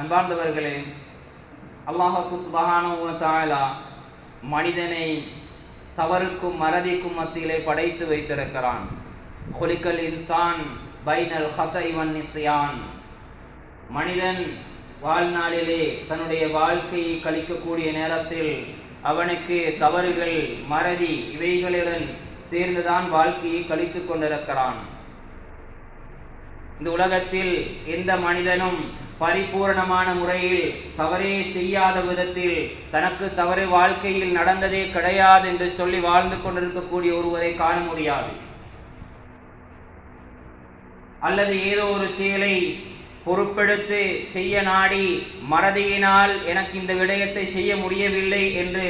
அன்பார்ந்தவர்களே அல்லாஹாக்கு சுபஹானஹு வ மனிதனை தவறுக்கும் மறதிக்கும் மத்தியிலே படைத்து வைத்திருக்கிறான். ஹொலிக்கல் இன்சான் பைனல் ஹதை இவன் நிஸ்யான். மனிதன் வாழ்நாளிலே தன்னுடைய வாழ்க்கையை கழிக்கக்கூடிய நேரத்தில் அவனுக்கு தவறுகள் மறதி இவைகளுடன் சேர்ந்துதான் வாழ்க்கையை கழித்து கொண்டிருக்கிறான். இந்த உலகத்தில் எந்த மனிதனும் பரிபூரணமான முறையில் தவறே செய்யாத விதத்தில் தனக்கு தவறு வாழ்க்கையில் நடந்ததே கிடையாது என்று சொல்லி வாழ்ந்து கொண்டிருக்கக்கூடிய ஒருவரை காண முடியாது. அல்லது ஏதோ ஒரு செயலை பொறுப்பெடுத்து செய்ய நாடி மறதியினால் எனக்கு இந்த விடயத்தை செய்ய முடியவில்லை என்று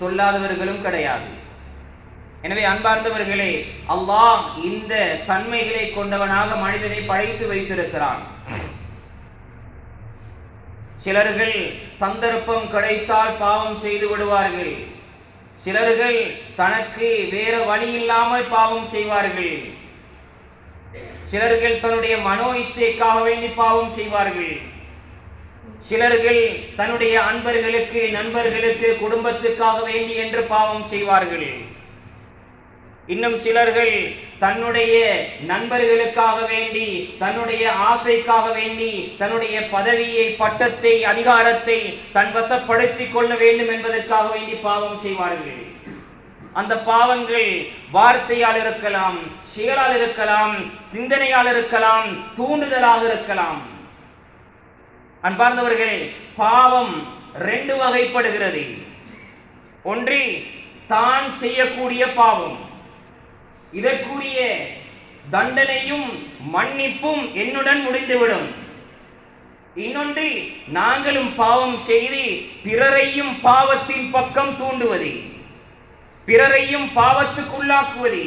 சொல்லாதவர்களும் கிடையாது. எனவே அன்பார்ந்தவர்களே அல்லாஹ் இந்த தன்மைகளை கொண்டவனாக மனிதனை படைத்து வைத்திருக்கிறான். சிலர்கள் சந்தர்ப்பம் கிடைத்தால் பாவம் செய்து விடுவார்கள். சிலர்கள் தனக்கு வேற வழி இல்லாமல் பாவம் செய்வார்கள். சிலர்கள் தன்னுடைய மனோ இச்சைக்காக வேண்டி பாவம் செய்வார்கள். சிலர்கள் தன்னுடைய அன்பர்களுக்கு நண்பர்களுக்கு குடும்பத்துக்காக வேண்டி என்று பாவம் செய்வார்கள். இன்னும் சிலர்கள் தன்னுடைய நண்பர்களுக்காக வேண்டி தன்னுடைய ஆசைக்காக வேண்டி தன்னுடைய பதவியை பட்டத்தை அதிகாரத்தை தன் வசப்படுத்திக் கொள்ள வேண்டும் என்பதற்காக வேண்டி பாவம் செய்வார்கள். அந்த பாவங்கள் வார்த்தையால் இருக்கலாம் செயலால் இருக்கலாம் சிந்தனையால் இருக்கலாம் தூண்டுதலாக இருக்கலாம். அன்பார்ந்தவர்களே பாவம் ரெண்டு வகைப்படுகிறது. ஒன்றி தான் செய்யக்கூடிய பாவம். இதற்குரிய தண்டனையும் மன்னிப்பும் என்னுடன் முடிந்துவிடும். இன்னொன்று நாங்களும் பாவம் செய்து பிறரையும் பாவத்தின் பக்கம் தூண்டுவது. பிறரையும் பாவத்துக்குள்ளாக்குவது.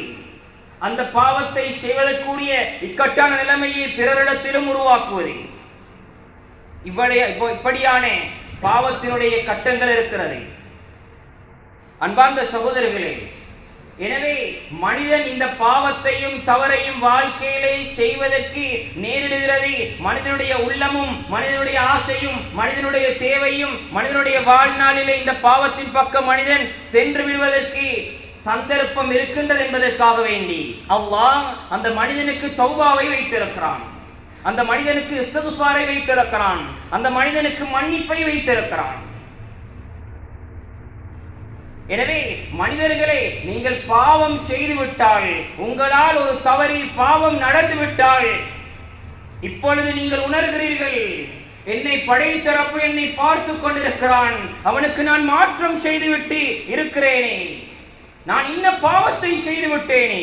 அந்த பாவத்தை செய்வதற்குரிய இக்கட்டான நிலைமையை பிறரிடத்திலும் உருவாக்குவது. இவ்வளைய இப்போ இப்படியான பாவத்தினுடைய கட்டங்கள் இருக்கிறது. அன்பார்ந்த சகோதரர்களே எனவே மனிதன் இந்த பாவத்தையும் தவறையும் வாழ்க்கையிலே செய்வதற்கு நேரிடுகிறது. மனிதனுடைய உள்ளமும் மனிதனுடைய ஆசையும் மனிதனுடைய தேவையும் மனிதனுடைய வாழ்நாளிலே இந்த பாவத்தின் பக்கம் மனிதன் சென்று விடுவதற்கு சந்தர்ப்பம் இருக்கின்றது என்பதற்காக வேண்டி அல்லாஹ் அந்த மனிதனுக்கு தௌபாவை வைத்திருக்கிறான். அந்த மனிதனுக்கு இசதுபாரை வைத்திருக்கிறான். அந்த மனிதனுக்கு மன்னிப்பை வைத்திருக்கிறான். எனவே மனிதர்களே நீங்கள் பாவம் செய்துவிட்டால் உங்களால் ஒரு தவறில் பாவம் நடந்துவிட்டால் இப்பொழுது நீங்கள் உணர்கிறீர்கள் என்னை படைத்தரப்பு என்னை பார்த்து கொண்டிருக்கிறான் அவனுக்கு நான் மாற்றம் செய்துவிட்டு இருக்கிறேனே நான் இன்ன பாவத்தை செய்து விட்டேனே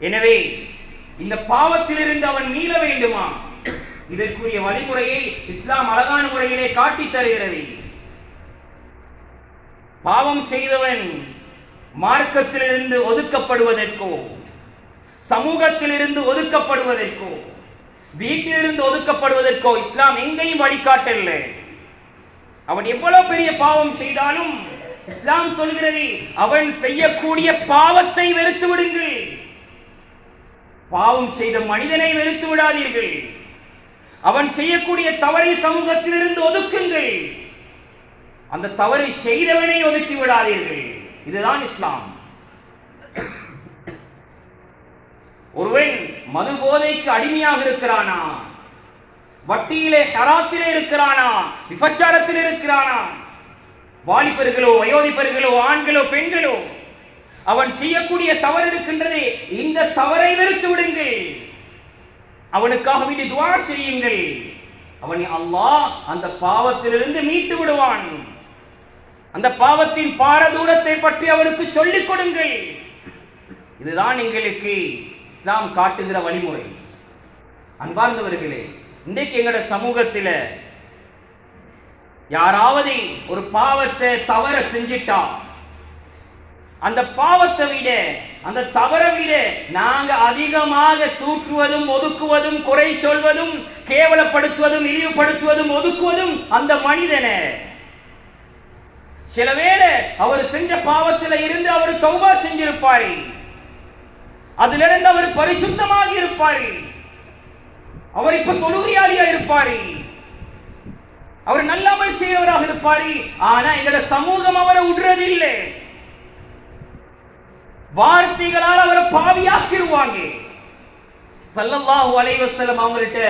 எனவே இந்த பாவத்திலிருந்து அவன் மீள வேண்டுமா? இதற்குரிய வழிமுறையை இஸ்லாம் அழகான முறையிலே காட்டித் தருகிறது. பாவம் செய்தவன் மார்க்கத்திலிருந்து ஒதுக்கப்படுவதற்கோ சமூகத்திலிருந்து ஒதுக்கப்படுவதற்கோ வீட்டிலிருந்து ஒதுக்கப்படுவதற்கோ இஸ்லாம் எங்கேயும் வழிகாட்டல அவன் எவ்வளவு பெரிய பாவம் செய்தாலும் இஸ்லாம் சொல்கிறது அவன் செய்யக்கூடிய பாவத்தை வெறுத்து விடுங்கள். பாவம் செய்த மனிதனை வெறுத்து விடாதீர்கள். அவன் செய்யக்கூடிய தவறை சமூகத்திலிருந்து ஒதுக்குங்கள். அந்த தவறை செய்தவனை ஒதுக்கி விடாதீர்கள். இதுதான் இஸ்லாம். ஒருவன் மது போதைக்கு அடிமையாக இருக்கிறானா? வட்டியிலே ஹராத்திலே இருக்கிறானா? விபச்சாரத்தில் இருக்கிறானா? வாலிபர்களோ வயோதிபர்களோ ஆண்களோ பெண்களோ அவன் செய்யக்கூடிய தவறு இருக்கின்றது இந்த தவறை வெறுத்து விடுங்கள். அவனுக்காக வேண்டி துவா செய்யுங்கள். அவனை அல்லாஹ் அந்த பாவத்திலிருந்து மீட்டு விடுவான். அந்த பாவத்தின் பாரதூரத்தை பற்றி அவனுக்கு சொல்லிக் கொடுங்கள். இதுதான் எங்களுக்கு இஸ்லாம் காட்டுகிற வழிமுறை. அன்பார்ந்தவர்களே இன்றைக்கு எங்களோட சமூகத்தில் யாராவது ஒரு பாவத்தை தவற செஞ்சிட்டா அந்த பாவத்தை விட அந்த தவறை விட நாங்க அதிகமாக தூற்றுவதும் ஒதுக்குவதும் குறை சொல்வதும் கேவலப்படுத்துவதும் இழிவுபடுத்துவதும் ஒதுக்குவதும் அந்த மனிதனை சில வேளை அவர் செஞ்ச பாவத்தில் இருந்து அவர் தௌபா செஞ்சிருப்பாரு. அதிலிருந்து அவர் பரிசுத்தமாக இருப்பாரு. அவர் இப்ப தொழுகையாளியா இருப்பாரு. அவர் நல்ல அமல் செய்யவராக இருப்பாரு. ஆனா எங்களோட சமூகம் அவரை விடுறது இல்லை வார்த்தைகளால் அவரை பாவியாக்கிடுவாங்க சல்லல்லாஹு அலைவசலம் அவங்கள்ட்ட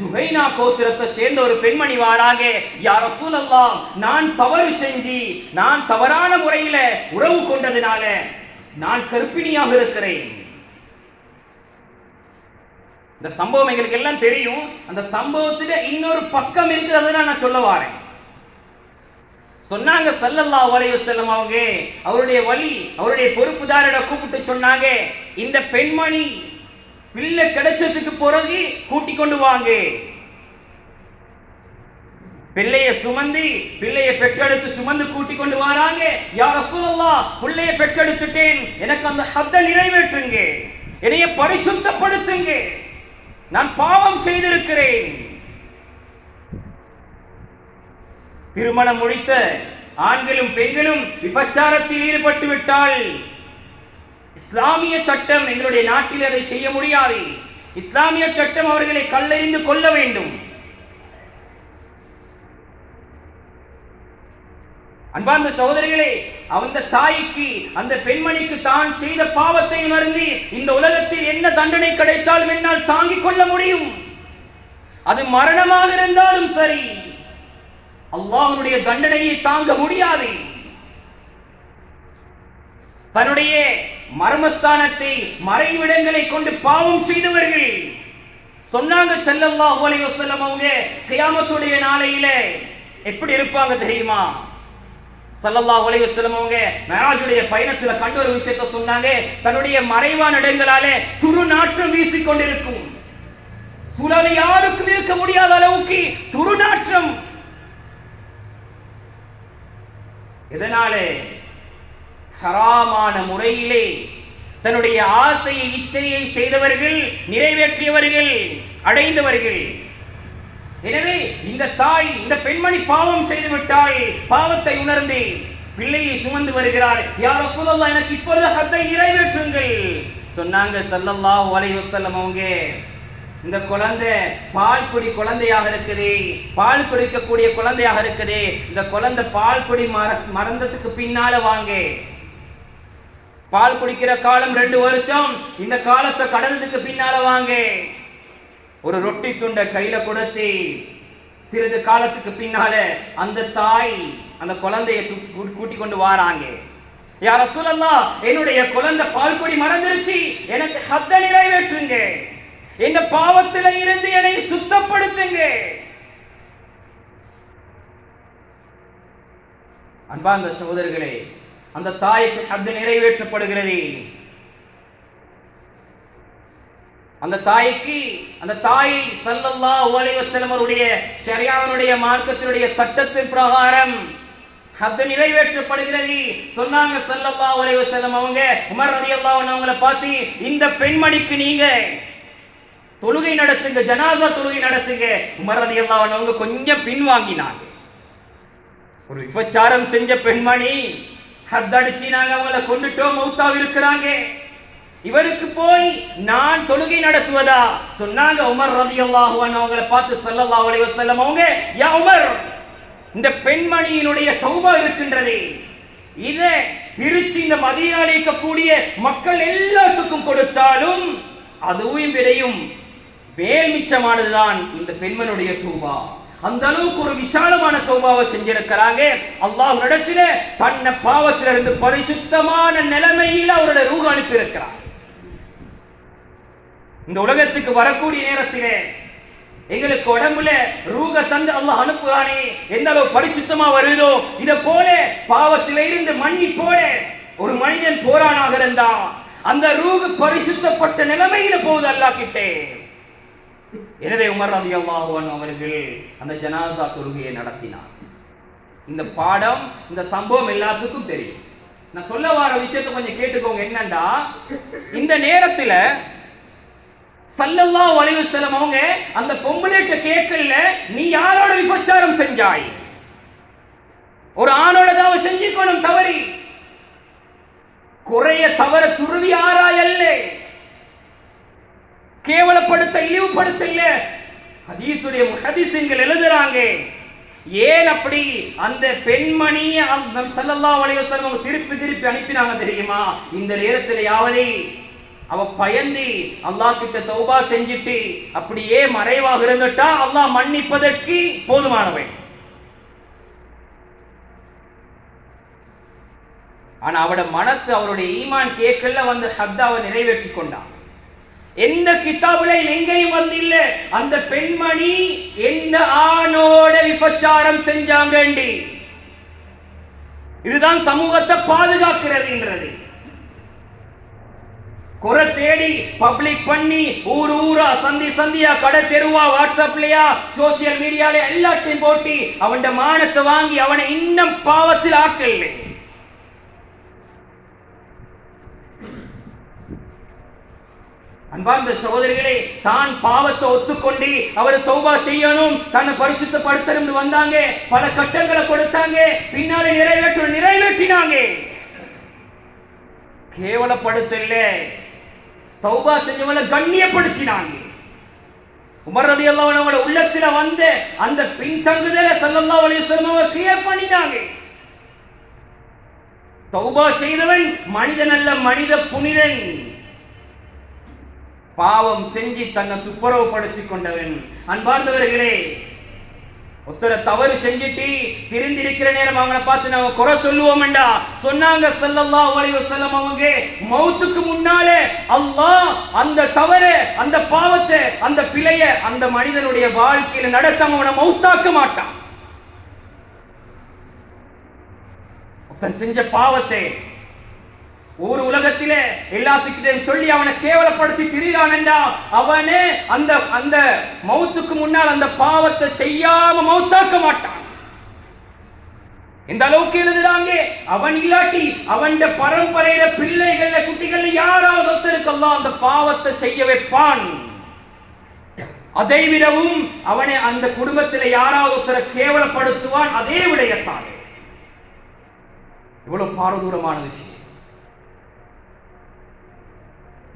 ஜுஹைனா கோத்திரத்தை சேர்ந்த ஒரு பெண்மணி வாராக யார சூழல்லாம் நான் தவறு செஞ்சு நான் தவறான முறையில உறவு கொண்டதினால நான் கர்ப்பிணியாக இருக்கிறேன். இந்த சம்பவம் எங்களுக்கு எல்லாம் தெரியும். அந்த சம்பவத்துல இன்னொரு பக்கம் இருக்குது நான் சொல்ல வாரேன் சொன்னாங்க சல்லல்லா வலைய செல்லம் அவங்க அவருடைய வழி அவருடைய பொறுப்புதாரிட கூப்பிட்டு சொன்னாங்க இந்த பெண்மணி பிள்ளை கிடைச்சதுக்கு பிறகு கூட்டி கொண்டு வாங்க. பிள்ளைய சுமந்து பிள்ளைய பெற்றெடுத்து சுமந்து கூட்டி கொண்டு வராங்க. யார் ரசூலல்லாஹ் பிள்ளைய பெற்றெடுத்துட்டேன். எனக்கு அந்த ஹத்த நிறைவேற்றுங்க. என்னைய பரிசுத்தப்படுத்துங்க. நான் பாவம் செய்திருக்கிறேன். திருமணம் முடித்த ஆண்களும் பெண்களும் விபச்சாரத்தில் ஈடுபட்டு விட்டால் இஸ்லாமிய சட்டம் எங்களுடைய நாட்டில் அதை செய்ய முடியாது. இஸ்லாமிய சட்டம் அவர்களை கல்லறிந்து கொள்ள வேண்டும். அன்பார்ந்த சகோதரிகளே அந்த தாய்க்கு அந்த பெண்மணிக்கு தான் செய்த பாவத்தை உணர்ந்து இந்த உலகத்தில் என்ன தண்டனை கிடைத்தாலும் என்னால் தாங்கிக் கொள்ள முடியும். அது மரணமாக இருந்தாலும் சரி அல்லாஹனுடைய தண்டனையை தாங்க முடியாது. தன்னுடைய மர்மஸ்தானத்தை மறைவிடங்களை கொண்டு பாவம் செய்தவர்கள். சொன்னாங்க ஸல்லல்லாஹு அலைஹி வஸல்லம் அவங்க கியாமத்துடைய நாளையில எப்படி இருப்பாங்க தெரியுமா? ஸல்லல்லாஹு அலைஹி வஸல்லம் அவங்க மேராஜுடைய பயணத்துல கண்ட ஒரு விஷயத்தை சொன்னாங்க. தன்னுடைய மறைவான இடங்களாலே துருநாற்றம் வீசிக்கொண்டிருக்கும் சூழலை யாருக்கும் இருக்க முடியாத அளவுக்கு துருநாற்றம். இதனாலே ஹராமான முறையிலே தன்னுடைய ஆசையை இச்சையை செய்தவர்கள் நிறைவேற்றியவர்கள் அடைந்தவர்கள். எனவே இந்த தாய் இந்த பெண்மணி பாவம் செய்து விட்டால் பாவத்தை உணர்ந்து பிள்ளையை சுமந்து வருகிறார். யார் சொல்லலாம் எனக்கு இப்பொழுது ஹத்தை நிறைவேற்றுங்கள். சொன்னாங்க ஸல்லல்லாஹு அலைஹி வசல்லம் அவங்க. இந்த குழந்தை பால் குடி குழந்தையாக இருக்குது. பால் குடிக்கக்கூடிய குழந்தையாக இருக்குது. இந்த குழந்தை பால் குடி மற மறந்ததுக்கு பின்னால வாங்க. பால் குடிக்கிற காலம் ரெண்டு வருஷம். இந்த காலத்தை கடந்ததுக்கு பின்னால வாங்க. ஒரு ரொட்டி துண்டை கையில கொடுத்து சிறிது காலத்துக்கு பின்னால அந்த தாய் அந்த குழந்தையை கூட்டி கொண்டு வாராங்க. யார சொல்லலாம் என்னுடைய குழந்தை பால் குடி மறந்துருச்சு. எனக்கு ஹத்த நிறைவேற்றுங்க. இந்த பாவத்தில் இருந்து என்னை சுத்தப்படுத்துங்க. அன்பாந்த சகோதரர்களே அந்த தாய்க்கு ஹத்து நிறைவேற்றப்படுகிறது. அந்த தாய்க்கு அந்த தாய் சல்லல்லா அலைஹி வஸல்லம் மார்க்கத்தினுடைய சட்டத்தின் பிரகாரம் ஹத்து நிறைவேற்றப்படுகிறது. சொன்னாங்க ஸல்லல்லாஹு அலைஹி செல்லம் அவங்க உமர் அலி அவங்களை அவங்கள பார்த்து இந்த பெண்மணிக்கு நீங்க தொழுகை நடத்துங்க ஜனாசா தொழுகை நடத்துங்க. உமர் அலி அவங்க கொஞ்சம் பின்வாங்கினாங்க. ஒரு விபச்சாரம் செஞ்ச பெண்மணி ஹத்தடிச்சு நாங்க அவங்கள கொண்டுட்டோம் மௌத்தாவி இருக்கிறாங்க. இவருக்கு போய் நான் தொழுகை நடத்துவதா? சொன்னாங்க உமர் ரலியல்லாஹு அன்ஹு அவங்கள பார்த்து சல்லல்லா அலைஹி வஸல்லம் அவங்க யா உமர் இந்த பெண்மணியினுடைய தௌபா இருக்கின்றதே. இதை பிரிச்சு இந்த மதியால் இருக்கக்கூடிய மக்கள் எல்லாத்துக்கும் கொடுத்தாலும் அதுவும் விடையும். மேல் மிச்சமானதுதான் இந்த பெண்மனுடைய தூபா. அந்த அளவுக்கு ஒரு விசாலமான தௌபாவை செஞ்சிருக்கிறாங்க. அல்லாஹ் இடத்துல தன்னை பாவத்திலிருந்து பரிசுத்தமான நிலைமையில் அவருடைய ரூக அனுப்பி இருக்கிறார் இந்த உலகத்துக்கு வரக்கூடிய நேரத்திலே எங்களுக்கு உடம்புல ரூக தந்து அல்லாஹ் அனுப்புகிறானே எந்த அளவு பரிசுத்தமா வருதோ இத போல பாவத்தில இருந்து மண்ணி போல ஒரு மனிதன் போரானாக இருந்தா அந்த ரூகு பரிசுத்தப்பட்ட நிலைமையில போகுது அல்லாஹ் கிட்டே. எனவே உமர் ரதி அவர்கள் அந்த ஜனாசா தொழுகையை நடத்தினார். இந்த பாடம் இந்த சம்பவம் எல்லாத்துக்கும் தெரியும். நான் சொல்ல வர விஷயத்தை கொஞ்சம் கேட்டுக்கோங்க. என்னன்னா இந்த நேரத்துல சல்லல்லா வளைவு வஸல்லம் அவங்க அந்த பொம்பளைட்ட கேட்கல நீ யாரோட விபச்சாரம் செஞ்சாய்? ஒரு ஆணோட தான் செஞ்சுக்கணும் தவறி. குறைய தவற துருவி ஆராயல்லே. கேவலப்படுத்த இழிவுபடுத்த இல்ல. ஹதீசுடைய ஹதீசுங்கள் எழுதுறாங்க. ஏன் அப்படி? அந்த பெண்மணி ஸல்லல்லாஹு அலைஹி வஸல்லம் திருப்பி திருப்பி அனுப்பினாங்க தெரியுமா? இந்த நேரத்தில் யாவதே அவ பயந்து அல்லாஹ் கிட்ட தௌபா செஞ்சுட்டு அப்படியே மறைவாக இருந்துட்டா அல்லாஹ் மன்னிப்பதற்கு போதுமானவன். ஆனா அவட மனசு அவருடைய ஈமான் கேட்கல வந்து ஹத்தாவை நிறைவேற்றி கொண்டான் எந்த கிதாபுலையும் எங்கேயும் வந்து இல்ல அந்த பெண்மணி எந்த ஆணோட விபச்சாரம் செஞ்சாங்கண்டி? இதுதான் சமூகத்தை பாதுகாக்கிறது குறை தேடி பப்ளிக் பண்ணி ஊர் ஊரா சந்தி சந்தியா கடை தெருவா வாட்ஸ்அப்லயா சோசியல் மீடியால எல்லாத்தையும் போட்டி அவன் மானத்தை வாங்கி அவனை இன்னும் பாவத்தில் ஆக்கலை அன்பார்ந்த சகோதரிகளே தான் பாவத்தை ஒத்துக்கொண்டு அவர் தௌபா செய்யணும் தன்னை பரிசுத்தப்படுத்தணும் வந்தாங்க. பல கட்டங்களை கொடுத்தாங்க. பின்னாலே நிறைவேற்ற நிறைவேற்றினாங்க. கேவலப்படுத்தல தௌபா செஞ்சவங்களை கண்ணியப்படுத்தினாங்க. உமரதி ரலியல்லாஹு உள்ளத்துல வந்த அந்த பின்தங்குதலை ஸல்லல்லாஹு அலைஹி கிளியர் பண்ணினாங்க தௌபா செய்தவன் மனிதன் அல்ல மனித புனிதன். பாவம் செஞ்சு தன்னை துப்புரவுப்படுத்திக் கொண்டவன். அன்பார்ந்தவர்களே ஒருத்தர தவறு செஞ்சுட்டு திருந்திருக்கிற நேரம் அவங்களை பார்த்து நாங்க குறை சொல்லுவோம்டா சொன்னாங்க ஸல்லல்லாஹு அலைஹி செல்லம் அவங்க மௌத்துக்கு முன்னாலே அல்லாஹ் அந்த தவறு அந்த பாவத்தை அந்த பிழைய அந்த மனிதனுடைய வாழ்க்கையில நடத்தாம அவனை மௌத்தாக்க மாட்டான். ஒருத்தன் செஞ்ச பாவத்தை ஒரு உலகத்திலே எல்லாத்துக்கிட்டையும் சொல்லி அவனை கேவலப்படுத்தி திரிகிறான்டா அவனே அந்த அந்த மௌத்துக்கு முன்னால் அந்த பாவத்தை செய்யாம மௌத்தாக்க மாட்டான். இந்த அளவுக்கு எழுதுறாங்க அவன் இல்லாட்டி அவன் பரம்பரையில பிள்ளைகள்ல குட்டிகள் யாராவது ஒருத்தருக்கெல்லாம் அந்த பாவத்தை செய்ய வைப்பான். அதை விடவும் அவனை அந்த குடும்பத்தில் யாராவது ஒருத்தரை கேவலப்படுத்துவான் அதே விடயத்தான் இவ்வளவு பாரதூரமான விஷயம்.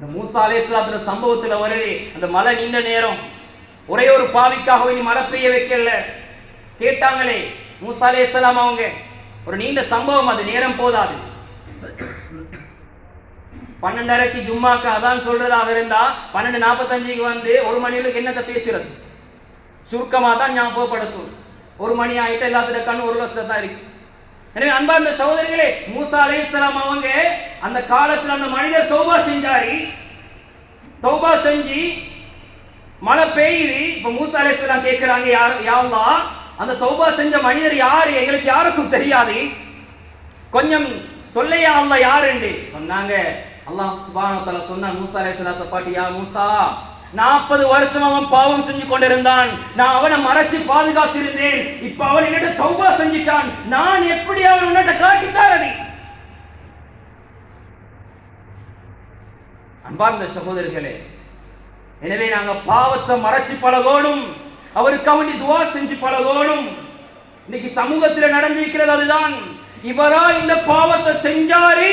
இந்த மூசா அலேஸ்லாத்துல சம்பவத்துல வருது அந்த மழை நின்ற நேரம். ஒரே ஒரு பாவிக்காக இனி மழை பெய்ய வைக்கல. கேட்டாங்களே மூசா அலேஸ்லாம் அவங்க ஒரு நீண்ட சம்பவம் அது நேரம் போதாது. பன்னெண்டரைக்கு ஜும்மாக்கு அதான் சொல்றதாக இருந்தா பன்னெண்டு நாற்பத்தஞ்சுக்கு வந்து ஒரு மணியில என்னத்தை பேசுறது? சுருக்கமாக தான் ஞாபகப்படுத்தும். ஒரு மணி ஆகிட்டு எல்லாத்துல கண்ணு ஒரு லட்சம் தான் இருக்கு. எனவே அன்பார்ந்த சகோதரிகளே மூசா அலைஹிஸ்ஸலாம் அவங்க அந்த காலத்தில் அந்த மனிதர் தௌபா செஞ்சாரு. தௌபா செஞ்சு மழை பெய்யுது. இப்ப மூசா அலைஹிஸ்ஸலாம் கேட்கிறாங்க யார் யாவா அந்த தௌபா செஞ்ச மனிதர் யாரு? எங்களுக்கு யாருக்கும் தெரியாது. கொஞ்சம் சொல்லையா அல்ல யாருண்டு? சொன்னாங்க. அல்லாஹ் சுப்ஹானஹு சொன்ன மூசா அலைஹிஸ்ஸலாத்தை பாட்டி யா மூசா நாற்பது வருஷம் அவன் பாவம் செஞ்சு கொண்டிருந்தான். நான் அவனை மறைச்சு பாதுகாத்திருந்தேன். இப்ப அவன் என்னட்ட தௌபா செஞ்சிட்டான். நான் எப்படி அவன் உன்னிட்ட காட்டித்தாரதி அன்பார்ந்த சகோதரர்களே எனவே நாங்க பாவத்தை மறைச்சு பழகோடும் அவருக்கு அவனி துவா செஞ்சு பழகோடும் இன்னைக்கு சமூகத்தில் நடந்திருக்கிறது அதுதான். இவரா இந்த பாவத்தை செஞ்சாரு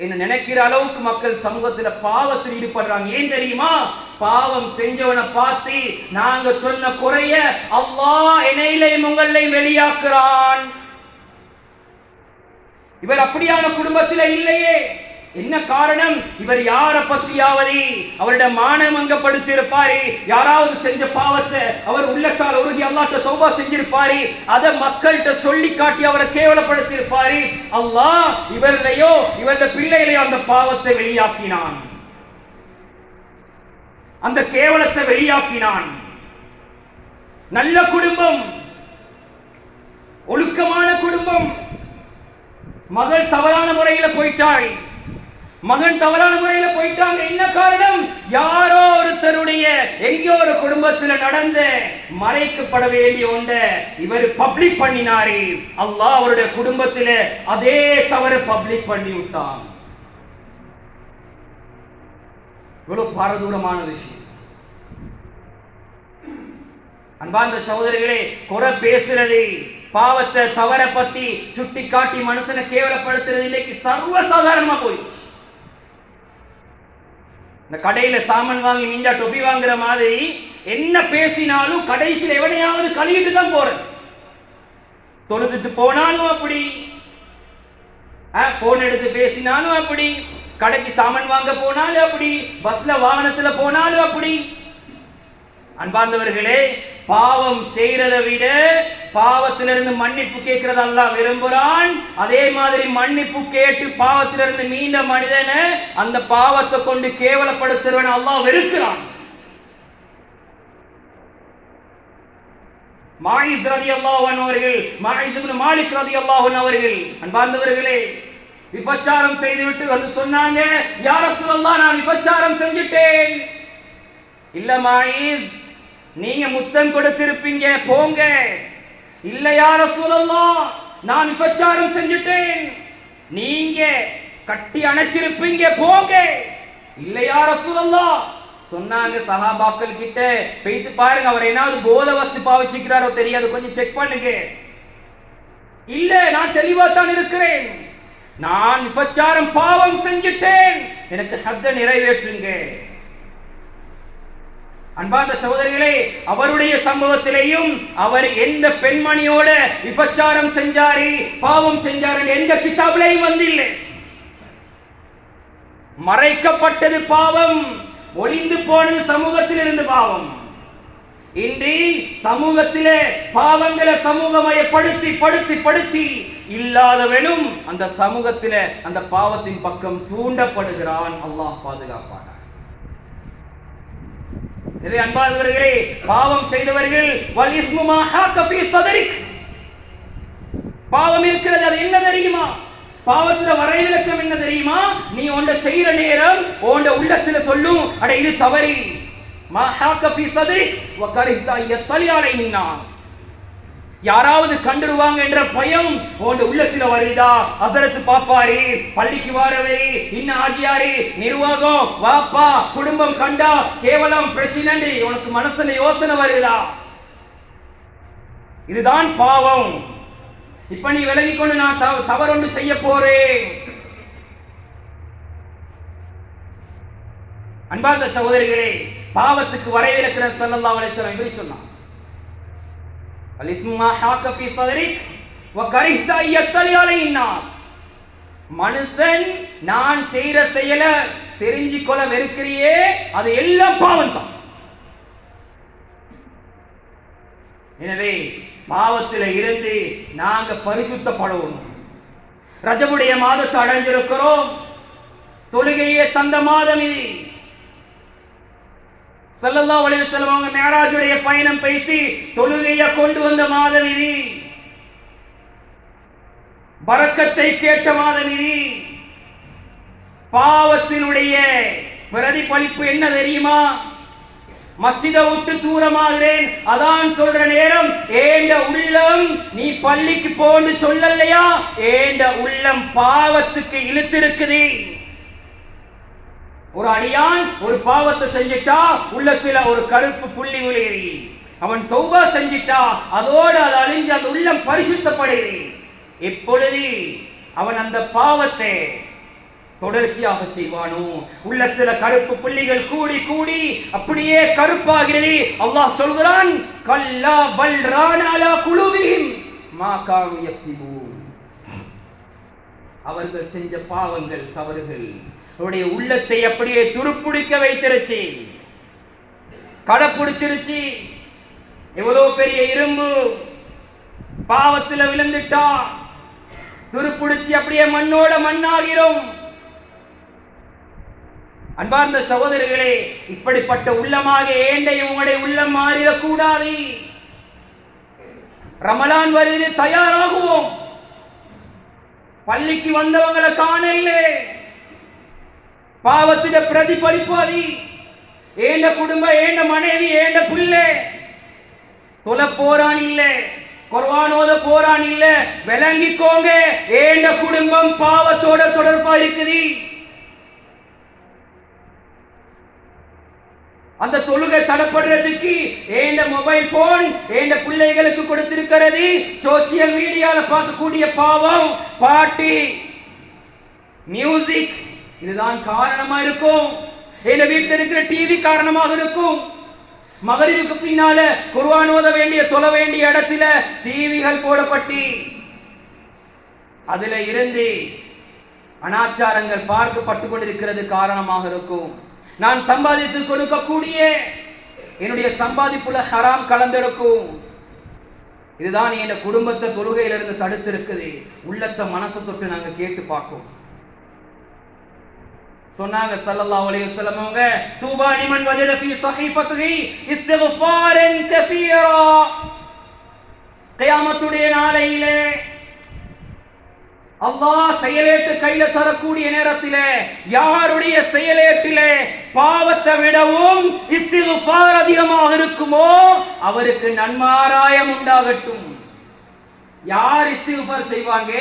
என்ன நினைக்கிற அளவுக்கு மக்கள் சமூகத்துல பாவத்தில் ஈடுபடுறாங்க. ஏன் தெரியுமா? பாவம் செஞ்சவனை பார்த்து நாங்க சொன்ன குறைய அவ்வா என்னையிலையும் உங்களையும் வெளியாக்குறான். இவர் அப்படியான குடும்பத்தில் இல்லையே. என்ன காரணம்? இவர் யார பத்தியாவது அவருடைய மானம் அங்கப்படுத்தி இருப்பாரு யாராவது செஞ்ச பாவத்தை அவர் உள்ளத்தால் உருகி அல்லாட்ட தௌபா செஞ்சிருப்பாரு. அதை மக்கள்கிட்ட சொல்லி காட்டி அவரை கேவலப்படுத்தி இருப்பாரு அல்லாஹ் இவர்களையோ இவருடைய பிள்ளைகளையோ அந்த பாவத்தை வெளியாக்கினான். அந்த கேவலத்தை வெளியாக்கினான். நல்ல குடும்பம் ஒழுக்கமான குடும்பம். மகள் தவறான முறையில போயிட்டாள். மகன் தவறான முறையில போயிட்டாங்க. என்ன காரணம்? யாரோ ஒருத்தருடைய எங்கேயோ ஒரு குடும்பத்துல நடந்த மறைக்கப்பட வேண்டிய ஒன்றை இவர் பப்ளிக் பண்ணினாரு. அல்லாஹ் அவருடைய குடும்பத்துல அதே தவறு பப்ளிக் பண்ணி விட்டான் இவ்வளவு பாரதூரமான விஷயம். அன்பார்ந்த சகோதரிகளே குறை பேசுறது பாவத்தை தவற பத்தி சுட்டி காட்டி மனுஷனை கேவலப்படுத்துறது இன்னைக்கு சர்வ சாதாரணமா போயிடுச்சு. இந்த கடையில சாமான் வாங்கி மிஞ்சா டொபி வாங்குற மாதிரி என்ன பேசினாலும் கடைசியில் எவனையாவது கழுவிட்டு தான் போறது. தொழுதுட்டு போனாலும் அப்படி. போன் எடுத்து பேசினாலும் அப்படி. கடைக்கு சாமான் வாங்க போனாலும் அப்படி. பஸ்ல வாகனத்துல போனாலும் அப்படி. அன்பார்ந்தவர்களே பாவம் செய்யறதை விட பாவத்திலிருந்து மன்னிப்பு கேட்கறது அல்லாஹ் விரும்புகிறான் அதே மாதிரி மன்னிப்பு கேட்டு பாவத்திலிருந்து மீண்ட மனிதனை அந்த பாவத்தை கொண்டு கேவலப்படுத்துறவன் அல்லாஹ் வெறுக்கிறான் மாயிஸ் ரதி அல்லாஹன் அவர்கள் மாயிஸ் மாலிக் ரதி அல்லாஹன் அவர்கள் அன்பார்ந்தவர்களே விபச்சாரம் செய்துவிட்டு வந்து சொன்னாங்க யார சொல்லலாம் நான் விபச்சாரம் செஞ்சுட்டேன். இல்ல மாயிஸ் நீங்க முத்தம் கொடுத்திருப்பீங்க போங்க. இல்ல யார நான் விபச்சாரம் செஞ்சுட்டேன். நீங்க கட்டி அணைச்சிருப்பீங்க போங்க. இல்ல யார சொன்னாங்க சஹாபாக்கள் கிட்ட போயிட்டு பாருங்க அவர் என்னாவது போத வஸ்து பாவிச்சுக்கிறாரோ தெரியாது கொஞ்சம் செக் பண்ணுங்க. இல்ல நான் தெளிவா தான் இருக்கிறேன். நான் விபச்சாரம் பாவம் செஞ்சுட்டேன். எனக்கு சப்த நிறைவேற்றுங்க. அன்பார்ந்த சகோதரிகளே அவருடைய சம்பவத்திலேயும் அவர் எந்த பெண்மணியோட விபச்சாரம் செஞ்சாரு பாவம் செஞ்சாரு எந்த கிதாபிலையும் வந்தில்லை. மறைக்கப்பட்டது பாவம் ஒளிந்து போனது சமூகத்தில் இருந்து பாவம். இன்றி சமூகத்திலே பாவங்களை சமூகமயப்படுத்தி படுத்தி படுத்தி இல்லாதவனும் அந்த சமூகத்திலே அந்த பாவத்தின் பக்கம் தூண்டப்படுகிறான். அல்லாஹ் பாதுகாப்பான எனவே அன்பாதவர்களே பாவம் செய்தவர்கள் வல் இஸ்மு மா சதரிக். பாவம் இருக்கிறது அது என்ன தெரியுமா? பாவத்துல வரைவிலக்கம் என்ன தெரியுமா? நீ உண்ட செய்யற நேரம் உண்ட உள்ளத்துல சொல்லும் அட இது தவறி. மா ஹாக்க ஃபீ சதரிக் வ கரிஹ்தா யத்தலி அலைஹின் நாஸ் யாராவது கண்டுடுவாங்க என்ற பயம் உன் உள்ளத்துல வருதா அசரத்து பாப்பாரி பள்ளிக்கு வாரவே இன்ன ஆகியாரி நிர்வாகம் வாப்பா குடும்பம் கண்டா கேவலம் பிரச்சனை உனக்கு மனசுல யோசனை வருதா இதுதான் பாவம். இப்ப நீ விலகி கொண்டு நான் தவ- தவறொன்று செய்ய போறேன். அன்பார்ந்த சகோதரிகளே பாவத்துக்கு வரைவிலக்கிற ஸல்லல்லாஹு அலைஹி வஸல்லம் சொன்னான். الاسم ما حاك في صدرك وكرهت ان يطلع عليه الناس மனுஷன் நான் செய்யற செயல தெரிஞ்சு கொள்ள வெறுக்கிறியே அது எல்லாம் பாவம் தான் எனவே பாவத்தில் இருந்து நாங்க பரிசுத்தப்படுவோம் ரஜபுடைய மாதத்தை அடைஞ்சிருக்கிறோம் தொழுகையே தந்த மாதம் இது செல்லல்லா அலைஹி செல்வங்க மேராஜுடைய பயணம் பைத்து தொழுகையை கொண்டு வந்த மாதம் இது கேட்ட மாதம் இது பாவத்தினுடைய பிரதிபலிப்பு என்ன தெரியுமா? மஸ்ஜிதை விட்டு தூரமாகிறேன் அதான் சொல்ற நேரம். ஏண்ட உள்ளம் நீ பள்ளிக்கு போன்னு சொல்லலையா? ஏண்ட உள்ளம் பாவத்துக்கு இழுத்திருக்குது. ஒரு அடியான் ஒரு பாவத்தை செஞ்சிட்டா உள்ளத்துல ஒரு கருப்பு புள்ளி விழுகிறி. அவன் தௌபா செஞ்சிட்டா அதோடு அது அழிஞ்சு அந்த உள்ளம் பரிசுத்தப்படுகிறது எப்பொழுது அவன் அந்த பாவத்தை தொடர்ச்சியாக செய்வானோ? உள்ளத்துல கருப்பு புள்ளிகள் கூடி கூடி அப்படியே கருப்பாகிறது. அல்லாஹ் சொல்கிறான் கல்லா பல்ரான் அலா குழுவின் மா கானு யக்ஸிபூன் அவர்கள் செஞ்ச பாவங்கள் தவறுகள். அவருடைய உள்ளத்தை அப்படியே துருப்பிடிக்க வைத்திருச்சு. கடைப்பிடிச்சிருச்சு எவ்வளவு பெரிய இரும்பு. பாவத்துல விழுந்துட்டா. துருப்பிடிச்சு அப்படியே மண்ணோட மண்ணாகிறோம் அன்பார்ந்த சகோதரர்களே இப்படிப்பட்ட உள்ளமாக ஏண்டை உங்களுடைய உள்ளம் மாறிடக்கூடாது. ரமலான் வருது தயாராகுவோம். பள்ளிக்கு வந்தவங்களை காணல. பாவத்திட பிரதிபலிப்பாதி. ஏண்ட குடும்பம் ஏண்ட மனைவி ஏண்ட புள்ளை. தொலை போறான் இல்ல குர்ஆன் ஓத போறான் இல்ல. விளங்கிக்கோங்க ஏண்ட குடும்பம் பாவத்தோட தொடர்பா இருக்குது. அந்த தொழுகை தடப்படுறதுக்கு ஏண்ட மொபைல் போன் ஏண்ட பிள்ளைகளுக்கு கொடுத்திருக்கிறது சோசியல் மீடியால பார்க்கக்கூடிய பாவம் பாட்டி மியூசிக் இதுதான் காரணமா இருக்கும். என் வீட்டில் இருக்கிற டிவி காரணமாக இருக்கும். மகரிவுக்கு பின்னால குருவான் ஓத வேண்டிய சொல்ல வேண்டிய இடத்துல டிவிகள் போடப்பட்டு அதுல இருந்து அனாச்சாரங்கள் பார்க்கப்பட்டு கொண்டிருக்கிறது காரணமாக இருக்கும். நான் சம்பாதித்து கொடுக்கக்கூடிய என்னுடைய சம்பாதிப்புல ஹராம் கலந்திருக்கும். இதுதான் என் குடும்பத்தை தொழுகையிலிருந்து தடுத்திருக்குது. உள்ளத்தை மனசை தொட்டு நாங்க கேட்டு பார்க்கோம். சொன்னாங்க ஸல்லல்லாஹு அலைஹி வஸல்லம் அவங்க தூபா லிமன் வஜத ஃபீ ஸஹீஃபத்திஹி இஸ்திக்ஃபாரன் கஸீரா கியாமத்துடைய நாளையிலே அல்லாஹ் செயலேட்டு கையில தரக்கூடிய நேரத்திலே யாருடைய செயலேட்டிலே பாவத்தை விடவும் இஸ்திக்ஃபார் அதிகமாக இருக்குமோ அவருக்கு நன்மாராயம் உண்டாகட்டும். யார் இஸ்திகுபார் செய்வாங்க?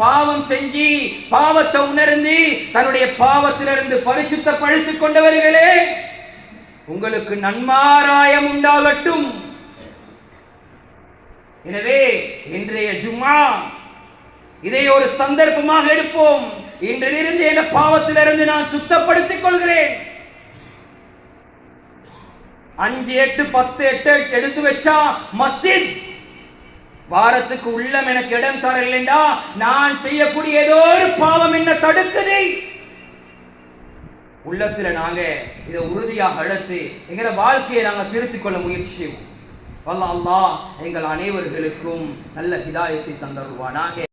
பாவம் செஞ்சு பாவத்தை உணர்ந்து தன்னுடைய பாவத்திலிருந்து பரிசுத்தப்படுத்திக் கொண்டவர்களே உங்களுக்கு நன்மாராயம் உண்டாகட்டும். எனவே இன்றைய ஜும்மா இதை ஒரு சந்தர்ப்பமாக எடுப்போம். இன்றிலிருந்து என பாவத்திலிருந்து நான் சுத்தப்படுத்திக் கொள்கிறேன். அஞ்சு எட்டு பத்து எட்டு எடுத்து வச்சா மஸ்ஜித். வாரத்துக்கு உள்ளம் எனக்கு இடம் தரலைண்டா? நான் செய்யக்கூடிய ஏதோ ஒரு பாவம் என்ன தடுக்குது. உள்ளத்துல நாங்க இதை உறுதியாக அழைத்து எங்களை வாழ்க்கையை நாங்க திருத்திக் கொள்ள முயற்சி செய்வோம். வல்ல அல்லாஹ் எங்கள் அனைவர்களுக்கும் நல்ல ஹிதாயத்தை தந்தருவானாக